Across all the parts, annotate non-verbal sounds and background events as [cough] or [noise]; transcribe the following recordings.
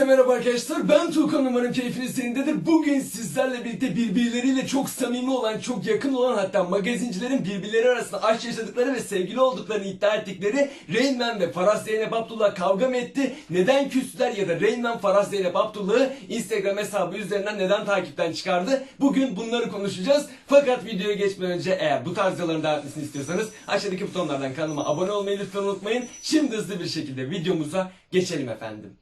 Herkese merhaba arkadaşlar. Ben Tuğkan umarım keyfiniz yerindedir. Bugün sizlerle birlikte birbirleriyle çok samimi olan, çok yakın olan hatta magazincilerin birbirleri arasında aşk yaşadıkları ve sevgili olduklarını iddia ettikleri Rain ve Farah Zeynep Abdullah kavga mı etti? Neden küstüler ya da Rain Man Farah Zeynep Abdullah'ı Instagram hesabı üzerinden neden takipten çıkardı? Bugün bunları konuşacağız. Fakat videoya geçmeden önce eğer bu tarz videoların etmesini istiyorsanız aşağıdaki butonlardan kanalıma abone olmayı lütfen unutmayın. Şimdi hızlı bir şekilde videomuza geçelim efendim.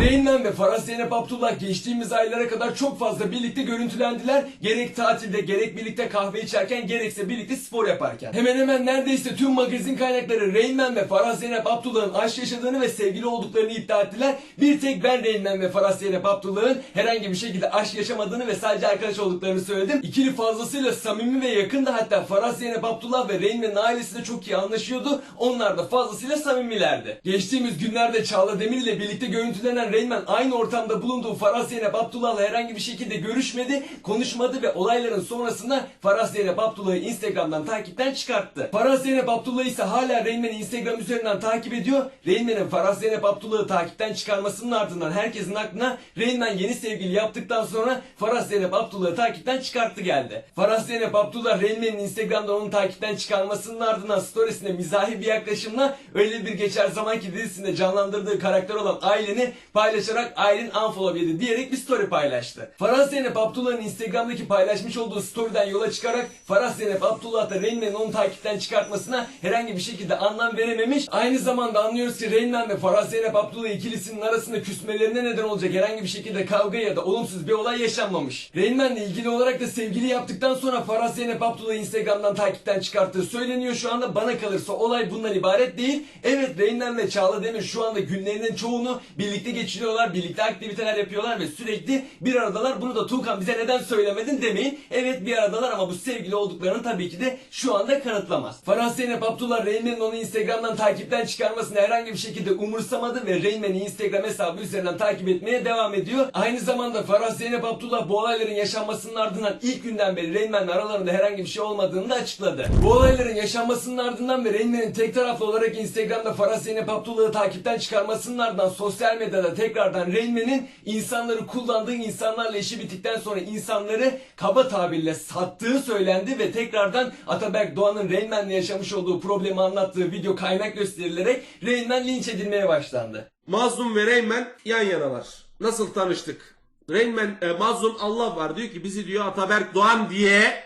Rain Man ve Farah Zeynep Abdullah geçtiğimiz aylara kadar çok fazla birlikte görüntülendiler. Gerek tatilde gerek birlikte kahve içerken gerekse birlikte spor yaparken. Hemen hemen neredeyse tüm magazin kaynakları Rain Man ve Farah Zeynep Abdullah'ın aşk yaşadığını ve sevgili olduklarını iddia ettiler. Bir tek ben Rain Man ve Farah Zeynep Abdullah'ın herhangi bir şekilde aşk yaşamadığını ve sadece arkadaş olduklarını söyledim. İkili fazlasıyla samimi ve yakındı hatta Farah Zeynep Abdullah ve Rain Man'in ailesi de çok iyi anlaşıyordu. Onlar da fazlasıyla samimilerdi. Geçtiğimiz günlerde Çağla Demir ile birlikte görüntülenen Rain Man aynı ortamda bulunduğu Farah Zeynep Abdullah'la herhangi bir şekilde görüşmedi, konuşmadı ve olayların sonrasında Farah Zeynep Abdullah'ı Instagram'dan takipten çıkarttı. Farah Zeynep Abdullah ise hala Rain Man'i Instagram üzerinden takip ediyor. Rain Man'in Farah Zeynep Abdullah'ı takipten çıkarmasının ardından herkesin aklına Man yeni sevgili yaptıktan sonra Farah Zeynep Abdullah'ı takipten çıkarttı geldi. Farah Zeynep Abdullah Rain Man'in Instagram'da onu takipten çıkarmasının ardından storiesine mizahi bir yaklaşımla öyle bir geçer zamanki dizisinde canlandırdığı karakter olan Aylin'i paylaşarak Aylin unfollow yedi diyerek bir story paylaştı. Farah Zeynep Abdullah'ın Instagram'daki paylaşmış olduğu story'den yola çıkarak Farah Zeynep Abdullah da Rain onu takipten çıkartmasına herhangi bir şekilde anlam verememiş. Aynı zamanda anlıyoruz ki Rain ve Farah Zeynep Abdullah ikilisinin arasında küsmelerine neden olacak herhangi bir şekilde kavga ya da olumsuz bir olay yaşanmamış. Rain Man'le ilgili olarak da sevgili yaptıktan sonra Farah Zeynep Abdullah'ı Instagram'dan takipten çıkarttığı söyleniyor şu anda. Bana kalırsa olay bundan ibaret değil. Evet Rain Man ve Çağla Demir şu anda günlerinin çoğunu birlikte geçiriyorlar, birlikte aktiviteler yapıyorlar ve sürekli bir aradalar. Bunu da Tuğkan bize neden söylemedin demeyin. Evet bir aradalar ama bu sevgili olduklarını tabii ki de şu anda kanıtlamaz. Farah Zeynep Abdullah Rain Man'in onu Instagram'dan takipten çıkarmasını herhangi bir şekilde umursamadı ve Rain Man'i Instagram hesabı üzerinden takip etmeye devam ediyor. Aynı zamanda Farah Zeynep Abdullah bu olayların yaşanmasının ardından ilk günden beri Rain Man'le aralarında herhangi bir şey olmadığını da açıkladı. Bu olayların yaşanmasının ardından ve Rain Man'in tek taraflı olarak Instagram'da Farah Zeynep Abdullah'ı takipten çıkarmasının ardından sosyal medyada tekrardan Rain Man'in insanları kullandığı insanlarla işi bittikten sonra insanları kaba tabirle sattığı söylendi ve tekrardan Ataberk Doğan'ın Rain Man'le yaşamış olduğu problemi anlattığı video kaynak gösterilerek Rain Man linç edilmeye başlandı. Mazlum ve Reymen yan yanalar. Nasıl tanıştık? Reymen, e, Mazlum Allah var diyor ki bizi diyor Ataberk Doğan diye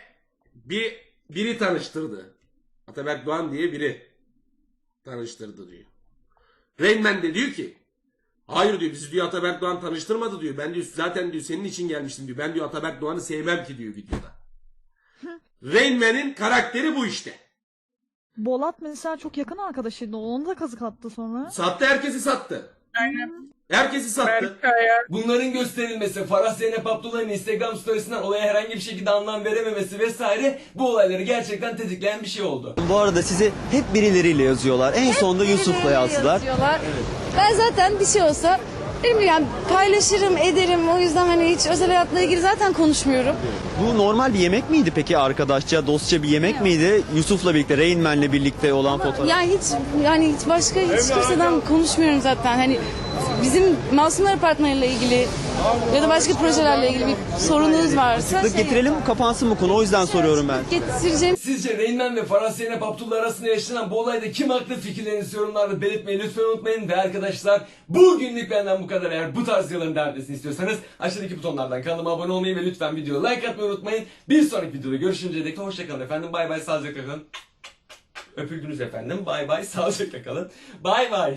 bir biri tanıştırdı. Ataberk Doğan diye biri tanıştırdı diyor. Reymen de diyor ki hayır diyor bizi diyor Ataberk Doğan tanıştırmadı diyor. Ben diyor zaten diyor senin için gelmiştim diyor. Ben diyor Ataberk Doğan'ı sevmem ki diyor videoda. Reymen'in karakteri bu işte. Bolat mesela çok yakın arkadaşıydı. Onu da kazık attı sonra. Sattı herkesi sattı. Aynen. Herkesi sattı. Berkaya. Bunların gösterilmesi, Farah Zeynep Abdullah'ın Instagram storiesinden olaya herhangi bir şekilde anlam verememesi vesaire bu olayları gerçekten tetikleyen bir şey oldu. Bu arada sizi hep birileriyle yazıyorlar. En sonunda Yusuf'la yazdılar. yazıyorlar. Ben zaten bir şey olsa benim yani paylaşırım, ederim. O yüzden hani hiç özel hayatla ilgili zaten konuşmuyorum. Bu normal bir yemek miydi peki arkadaşça, dostça bir yemek miydi? Yusuf'la birlikte, Rain Man'le birlikte olan fotoğraf. Yani hiç yani hiç başka hiç kimseden konuşmuyorum zaten. Hani bizim Masumlar Apartmanı'yla ilgili ya da başka projelerle ilgili bir sorununuz varsa Açıklık şey- getirelim kapansın bu konu o yüzden soruyorum ben. getireceğim. Sizce Rain Man ve Farah Zeynep Abdullah arasında yaşanan bu olayda kim haklı fikirlerinizi yorumlarda belirtmeyi lütfen unutmayın. Ve arkadaşlar bugünlük benden bu kadar. Eğer bu tarz videoların devam etmesini istiyorsanız aşağıdaki butonlardan kanalıma abone olmayı ve lütfen videoya like atmayı unutmayın. Bir sonraki videoda görüşünceye dek hoşçakalın efendim. Bay bay sağlıcakla kalın. Öpüldünüz efendim. Bay bay [laughs] sağlıcakla kalın. Bay bay.